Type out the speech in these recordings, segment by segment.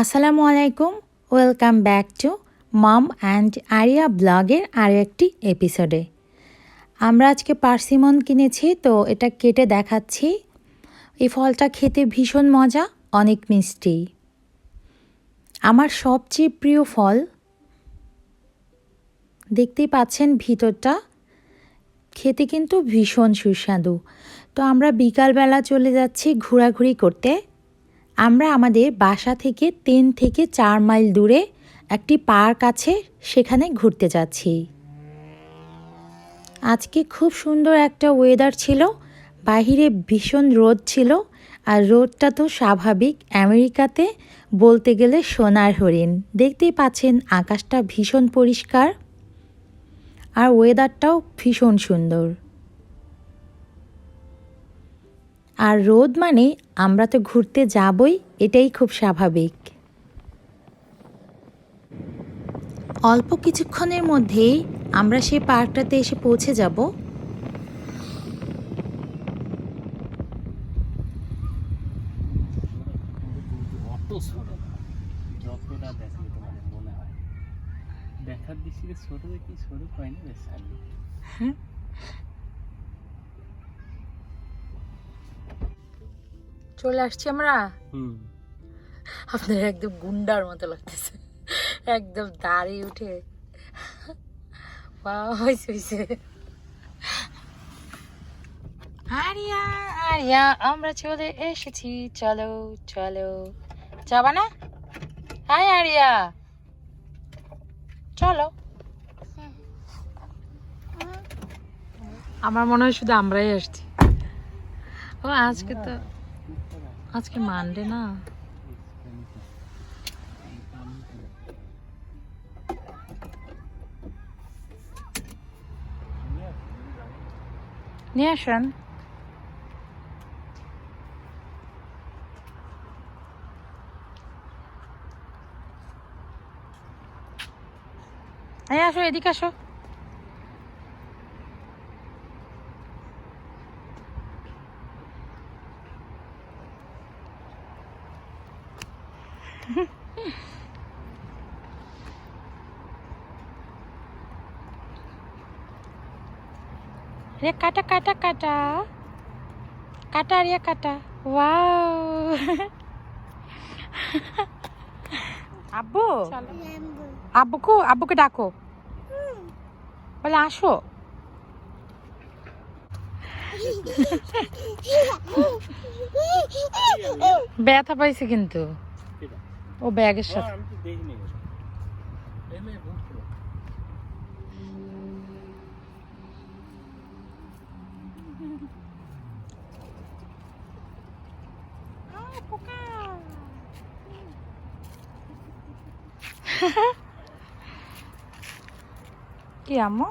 আসসালামু আলাইকুম, welcome back to mum and Aria ব্লগের আরও একটি এপিসোডে। আমরা আজকে পার্সিমন কিনেছি, তো এটা কেটে দেখাচ্ছি। এই ফলটা খেতে ভীষণ মজা, অনেক মিষ্টি। আমার সবচেয়ে প্রিয় ফল, দেখতেই পাচ্ছেন ভিতরটা, খেতে কিন্তু ভীষণ সুস্বাদু। তো আমরা বিকালবেলা চলে যাচ্ছি ঘোরাঘুরি করতে। আমরা আমাদের বাসা থেকে তিন থেকে চার মাইল দূরে একটি পার্ক আছে, সেখানে ঘুরতে যাচ্ছি। আজকে খুব সুন্দর একটা ওয়েদার ছিল, বাহিরে ভীষণ রোদ ছিল, আর রোদটা তো স্বাভাবিক আমেরিকাতে বলতে গেলে সোনার হরিণ। দেখতেই পাচ্ছেন আকাশটা ভীষণ পরিষ্কার, আর ওয়েদারটাও ভীষণ সুন্দর। আর রোদ মানে আমরা তো ঘুরতে যাবই এটাই খুব স্বাভাবিক। অল্প কিছুক্ষণের মধ্যেই আমরা সেই পার্কটাতে এসে পৌঁছে যাব। হয়। দেখার থেকে ছোট দেখি ছোট হয়নি বেশ সামনে চলে আসছি আমরা? আপনার একদম গুন্ডার মতো লাগতেছে। একদম দাঁড়িয়ে উঠে। হয়েছে হয়েছে আরিয়া আরিয়া আমরা চলে এসেছি। চলো চলো। যাবা না? হাই আরিয়া। চলো। আমার মনে হয় শুধু আমরাই আসছি। ও আজকে তো আজকে মানডে না? নিয়ে আসেন। আসো এদিকে আসো। রে কাটা কাটা কাটা। কাটা রিয়া কাটা। ওয়াও আব্বু? আব্বুকে আব্বুকে ডাকো। বলে আসো। ব্যথা পাইছে কিন্তু। ও ব্যাগের সাথে আমি তো দেখিনি এমনি ভুল করো। কি আম্মু?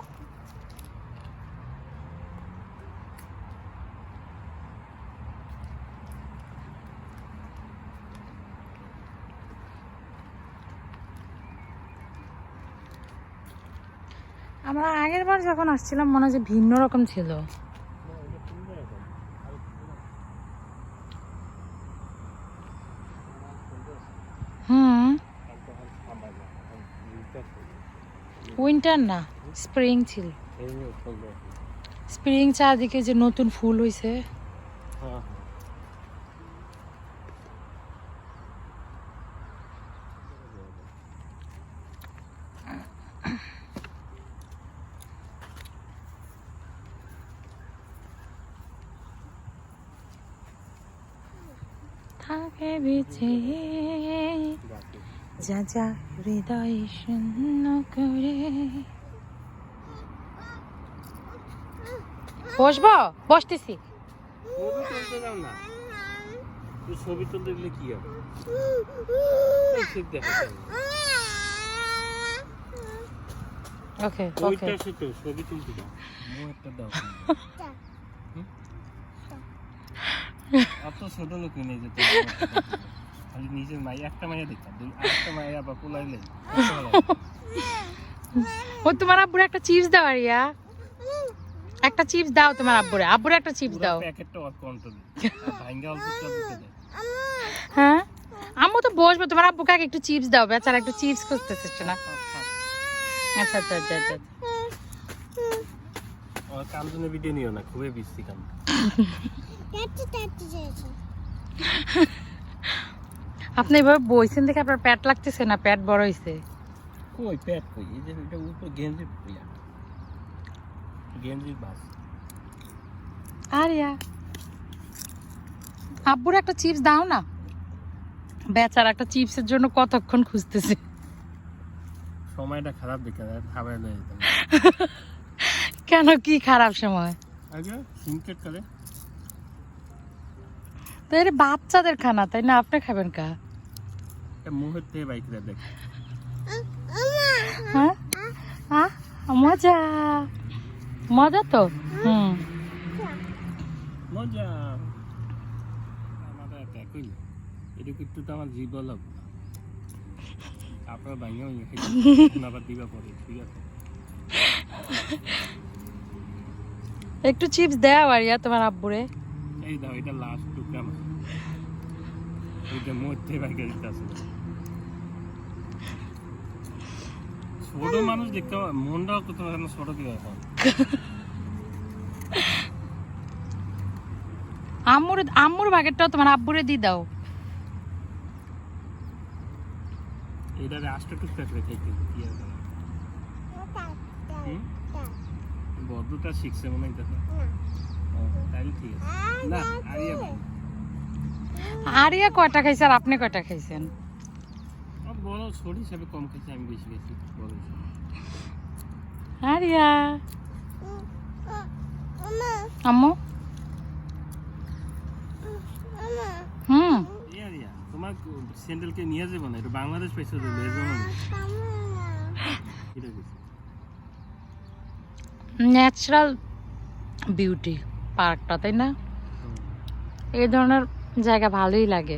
আমরা আগের বার যখন আসছিলাম মনে হয় ভিন্ন রকম ছিল না, এটা সুন্দর এখন। আরও সুন্দর। হুম কালকে হাল সাদা না, এখন নীলটা সুন্দর। উইন্টার না স্প্রিং ছিল এমনিও সুন্দর। স্প্রিং চারদিকে যে নতুন ফুল হয়েছে হ্যাঁ, হ্যাঁ। থাকে বেঁচে বাকি। যা যা হৃদয় শূন্য করে। বসবো? বসতেছি। ছবি তুলতে দাও না। তুই ছবি তুলতে গেলে কি হবে? এই ঠিক দেখা ওকে। ওকে ছবি তুলতে দাও মোবাইলটা দাও। হুম? ছোট লোক নিয়ে যেতে। খালি নিজের মাই একটা মাইয়া দেখা দুই আরেকটা মাইয়া আবার পোলাইলে ও তোমার আব্বুর একটা চিপস দাও আরিয়া। একটা চিপস দাও তোমার আব্বুরে। আব্বুরে একটা চিপস দাও। প্যাকেটটা ওর কন্ট্রোল ভাঙ্গা অল্প অল্প দেয়। হ্যাঁ? আম্মু তো বসবে তোমার আব্বু কাকে একটু চিপস দাও বেচারা একটু চিপস খুঁজতেছে না আচ্ছা আচ্ছা আচ্ছা আচ্ছা। কান্দনের ভিডিও নিও না খুবই বিশ্রী কান্দ আপনি এভাবে বইছেন দেখে আপনার পেট লাগতেছে না পেট বড় হয়েছে কই পেট কই? এই যে এটা উপর গেঞ্জির ইয়া। গেঞ্জির বাস। আরিয়া আব্বুর একটা চিপস দাও না। বেচারা একটা চিপসের জন্য কতক্ষণ খুঁজতেছে। সময়টা খারাপ দেখে খাবার লয়ে যেতাম কেন কি খারাপ সময়? আগে সিনকেট করে। তো এটা বাচ্চাদের খানা তাই না? আপনি খাবেন কা? মুহূর্তে বাইকটা দেখ। হ্যাঁ? মজা। মজা তো? হুম। মজা। আমার একটা কইল এটা কিন্তু তো আমার জীব লাভ আপনার বাইরে আবার দিবা পরে ঠিক আছে? একটু চিপস আরিয়া তোমার আব্বুরে। এই দাও এটা লাস্ট টুকরা বাইকে দিতে আছে ছোট মানুষ দেখতে পাবে, মনটাও কত ছোট দিয়ে এখন আম্মুর আম্মুর বাগেরটাও তোমার আব্বুরে দাও। এটা রাষ্ট্র খাইতে কি আর বদ্ধতা শিখছে মনে হয় দেখো। ঠিক আছে। না আরিয়া কয়টা খাইছে আর আপনি কয়টা খাইছেন? বড় ছোট হিসাবে কম খাইছে আমি বেশি খাইছি বড় হিসাবে আরিয়া। আম্মু। হুম। তোমার স্যান্ডেলকে নিয়ে যাব না এটা বাংলাদেশ পাইছো তো লেজো না ন্যাচারাল বিউটি পার্কটা তাই না? এই ধরনের জায়গা ভালোই লাগে।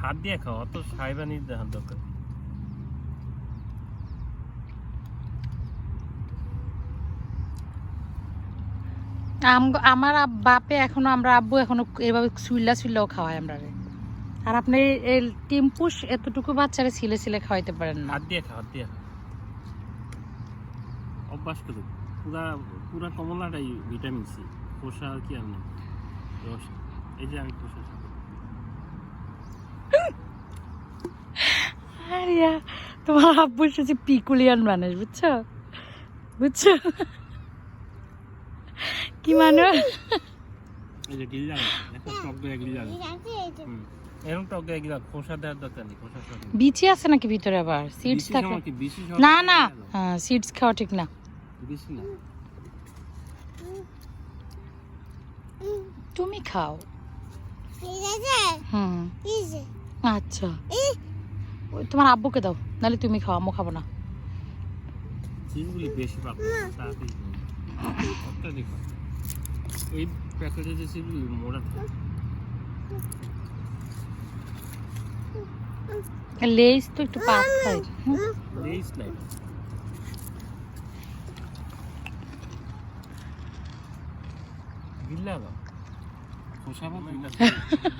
হাত দিয়ে খাও অত সাইবানি দেখার দরকার আমার বাপে এখনও আমরা আব্বু এখনও এভাবে সুইল্লা সুইল্লাও খাওয়াই আমরা। আর আপনি এই- টিম্পুস এতটুকু বাচ্চারা ছিলে ছিলে খাওয়াইতে পারেন না। হাত দিয়ে খাও হাত দিয়ে অভ্যাস করুন পুরা পুরা কমলাটাই ভিটামিন সি। খোসা আর কি আর না এই যে আমি খোসা খাব। তোমার আব্বু এসেছে পিকুলিয়ান মানুষ বুঝছ? বুঝছ? কি মানুষ? বিচি আছে নাকি ভিতরে আবার? সিডস থাকে। না না হ্যাঁ সিডস খাওয়া ঠিক না। তুমি খাও। হুম। আচ্ছা। তোমার আব্বুকে দাও নাহলে তুমি খাও আম্মু খাব না। চিজগুলি বেশি পাবো তাড়াতাড়ি এই প্যাকেটে যে চিজগুলি মোড়া লেস তো একটু খাই হুম। লেস নাই। গিল্লা বা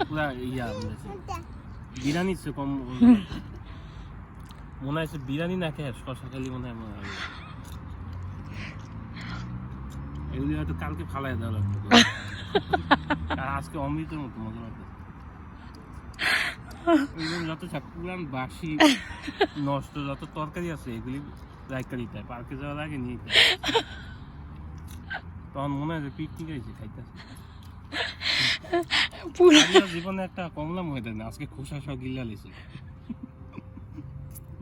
পুরা ইয়া বলেছে সে কম। মনে হচ্ছে বিরিয়ানি না খেয়ে শশা খালি মনে হয় মনে হয়। এগুলি হয়তো কালকে ফালাই দেওয়া লাগবে। আর আজকে অমৃতের মতো মজা লাগবে। যত পুরান বাসি নষ্ট যত তরকারি আছে এগুলি রাইকা দিতে হয়। পার্কে যাওয়ার আগে নিয়ে তখন মনে হয় যে পিকনিক আইছে খাইতেছে। জীবনে একটা কমলা ময়দান আজকে খোসা সব গিল্লা লেছে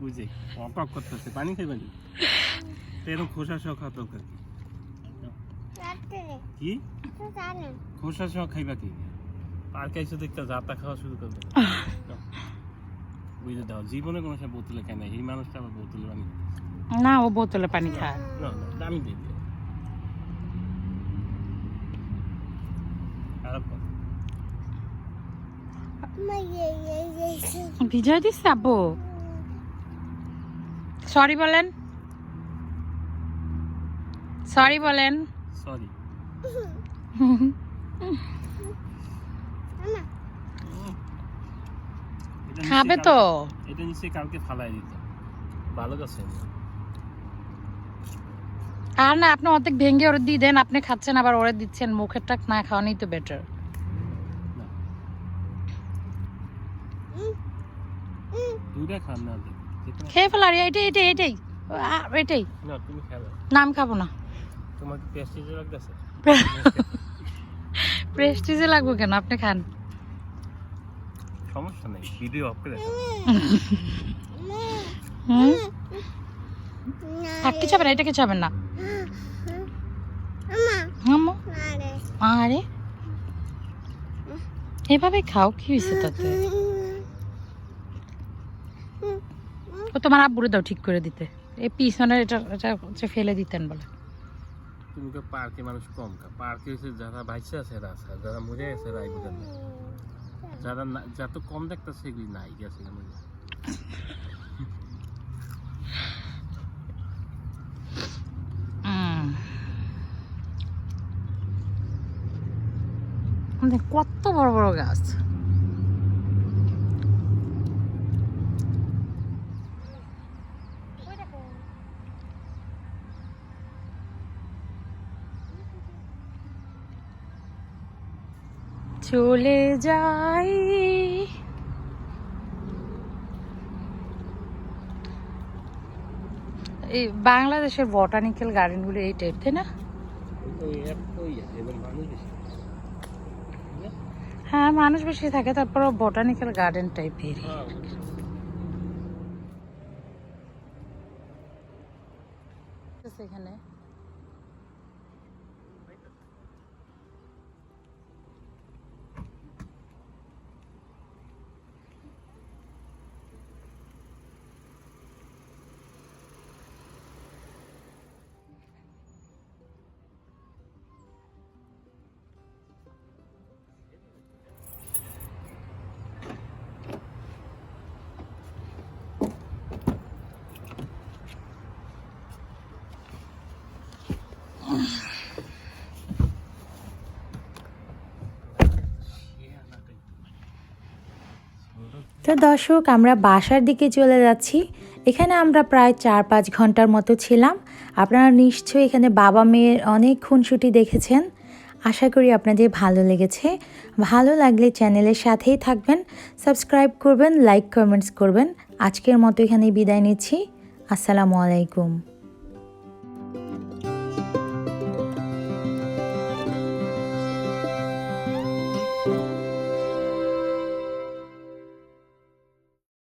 বুঝে অকাপ করতেছে। পানি খাই পানি তো এরকম খোসা সহ দরকার কি? খোসা সহ খাইবা কি? পার্কে এসে দেখতে যাতা খাওয়া শুরু করবে। বুঝতে দাও জীবনে কোনো সময় বোতলে খায় না এই মানুষটা আবার বোতলে পানি না ও বোতলে পানি খায়। না না দামি দিয়ে বিজয় দিস আব্বু? সরি বলেন। সরি বলেন। সরি খাবে তো। এটা নিশ্চয়ই কালকে ফালাই দিত। ভালো গাছে আর না আপনি অর্ধেক ভেঙে ওরে দিয়ে দেন আপনি খাচ্ছেন আবার ওরে দিচ্ছেন মুখেরটা না খাওয়ানোই তো বেটার না। দুইটা খান না খেয়ে ফেল আর এটাই এটাই এটাই। আ, এটাই। না তুমি খাবে না আমি খাব না। তোমার কি লাগতেছে? প্রেস্টিজে লাগবে কেন? আপনি খান। সমস্যা নেই ভিডিও অফ করে হুম? আর কিছু হবে না এটা কিছু হবে না। আম্মু। আরে। এভাবে খাও কি হয়েছে তাতে? ও তোমার আব্বুরে দাও ঠিক করে দিতে। এই পিছনের এটা এটা হচ্ছে ফেলে দিতেন বলে। তুমি তো পার্কে মানুষ কম খা পার্কে এসে যারা বাইসে আছে এরা আছে। যারা মরে আছে এরা আইবো কেন যারা যত কম দেখতেছে সেগুলি নাই গেছে কেন উম। কত বড় বড় গাছ। চলে যাই। এই বাংলাদেশের বটানিক্যাল গার্ডেনগুলো এই টাইপ তাই না? হ্যাঁ মানুষ বেশি থাকে তারপর বটানিক্যাল গার্ডেন টাইপের এখানে তো দর্শক, আমরা বাসার দিকে চলে যাচ্ছি। এখানে আমরা প্রায় চার পাঁচ ঘণ্টার মতো ছিলাম। আপনারা নিশ্চয়ই এখানে বাবা মেয়ের অনেক খুনসুটি দেখেছেন। আশা করি আপনাদের ভালো লেগেছে। ভালো লাগলে চ্যানেলের সাথেই থাকবেন, সাবস্ক্রাইব করবেন, লাইক, কমেন্টস করবেন। আজকের মতো এখানেই বিদায় নিচ্ছি। আসসালামু আলাইকুম।